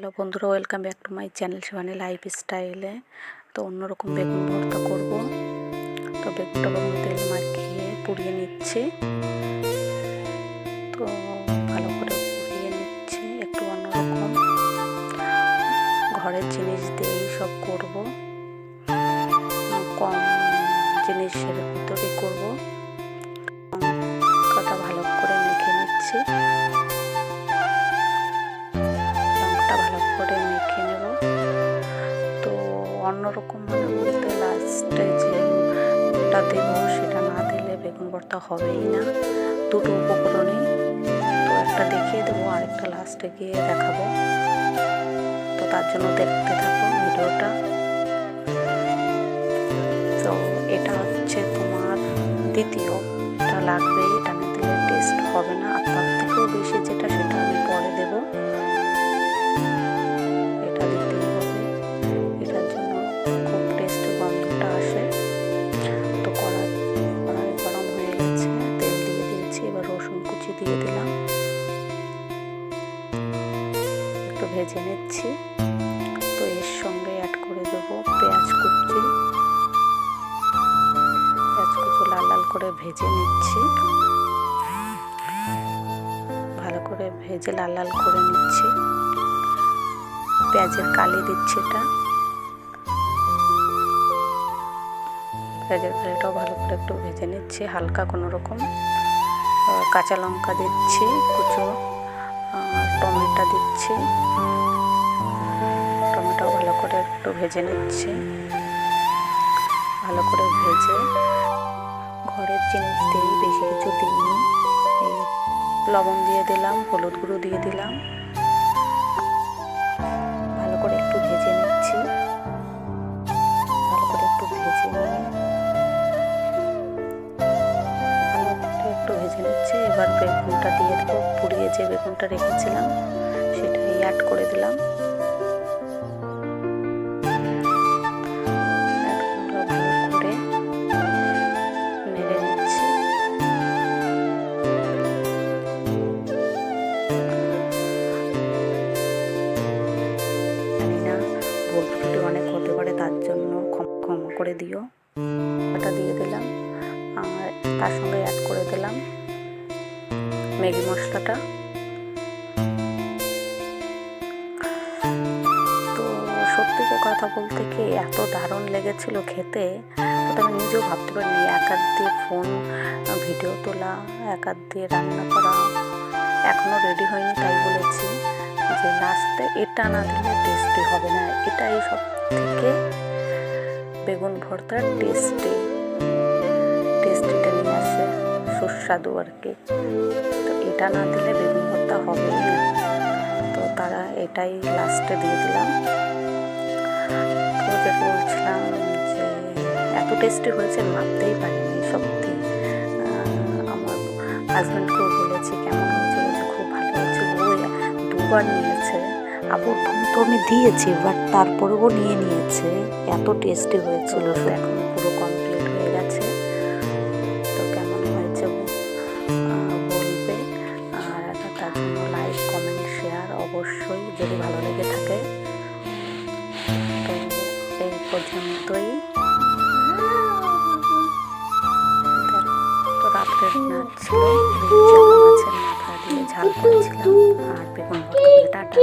Hello বন্ধুরা, welcome back to my channel Shivani life স্টাইলে তো অন্যরকম বেগুন ভর্তা করব। তো বেগুনটা বেগুন তেল মাখিয়ে পুড়িয়ে নিচ্ছি। তো ভালো করে পুড়িয়ে নিচ্ছি, একটু অন্যরকম। ঘরের জিনিস দিয়েই সব করব। ভর্তা হবেই না। দুটো উপকরণই। তো একটা দেখিয়ে দেবো, আরেকটা লাস্টে গিয়ে দেখাবো। তো তার জন্য দেখতে থাকো ভিডিওটা। তো এটা হচ্ছে তোমার দ্বিতীয়। এটা লাগবেই, এটা না দিলে টেস্ট হবে না। আর তার থেকেও বেশি যেটা, সেটা আমি পরে দেব। ভেজে নিচ্ছি। তো এর সঙ্গে অ্যাড করে দেবো পেঁয়াজ কুচি। পেঁয়াজ কুচি লাল লাল করে ভেজে নিচ্ছি। ভালো করে ভেজে লাল লাল করে নিচ্ছি। পেঁয়াজের কালি দিচ্ছি এটা। পেঁয়াজের কালিটাও ভালো করে একটু ভেজে নিচ্ছি, হালকা কোনো রকম। কাঁচা লঙ্কা দিচ্ছি, কুচো টমেটো দিচ্ছি। টমেটো ভালো করে একটু ভেজে নিচ্ছি। ভালো করে ভেজে ঘরের জিনিস দিয়েই বেশি কিছু দিইনি। এই লবণ দিয়ে দিলাম, হলুদ গুঁড়ো দিয়ে দিলাম। ভালো করে একটু ভেজে নিচ্ছি। ভালো করে একটু ভেজে নিয়ে ভালো করে একটু ভেজে নিচ্ছি। এবার বেগুনটা দিয়ে দেবো। পুড়িয়ে যে বেগুনটা রেখেছিলাম, সেটাই অ্যাড করে দিলাম। অনেক হতে পারে তার জন্য করে দিও ওটা দিয়ে দিলাম আর তার সঙ্গে অ্যাড করে দিলাম। ম্যাগি মশলাটা। তো সত্যি কথা বলতে কি এত দারুণ লেগেছিল খেতে তো আমি নিজেও ভাবতে পারিনি। এক হাত দিয়ে ফোন ভিডিও তোলা, এক হাত দিয়ে রান্না করা এখনও রেডি হয়নি তাই বলেছি যে লাস্টে এটা না দিলে টেস্টি হবে না। এটাই সব থেকে বেগুন ভর্তার টেস্টি টেস্টিটা নিয়ে আসে। সুস্বাদু আর কি। এটা না দিলে বেগুন ভর্তা হবেই না। তো তারা এটাই লাস্টে দিয়ে দিলাম। বলছিলাম যে, এত টেস্টি হয়েছে ভাবতেই পারিনি, সত্যি। আমার হাজব্যান্ডকেও বলেছি কেমন হয়েছে, বলছে খুব ভালো হয়েছে। ওই দুবার নিয়েছে। আবার তো আমি দিয়েছি বাট তারপরেও নিয়ে নিয়েছে। এত টেস্টি হয়েছিল এখন পুরো কমপ্লিট ভালো লেগে থাকে। এই পর্যন্তই। রাত্রের নাচ ছিল। মাছের মাথা ঝাল করেছিলাম। আর বেগুন টাটা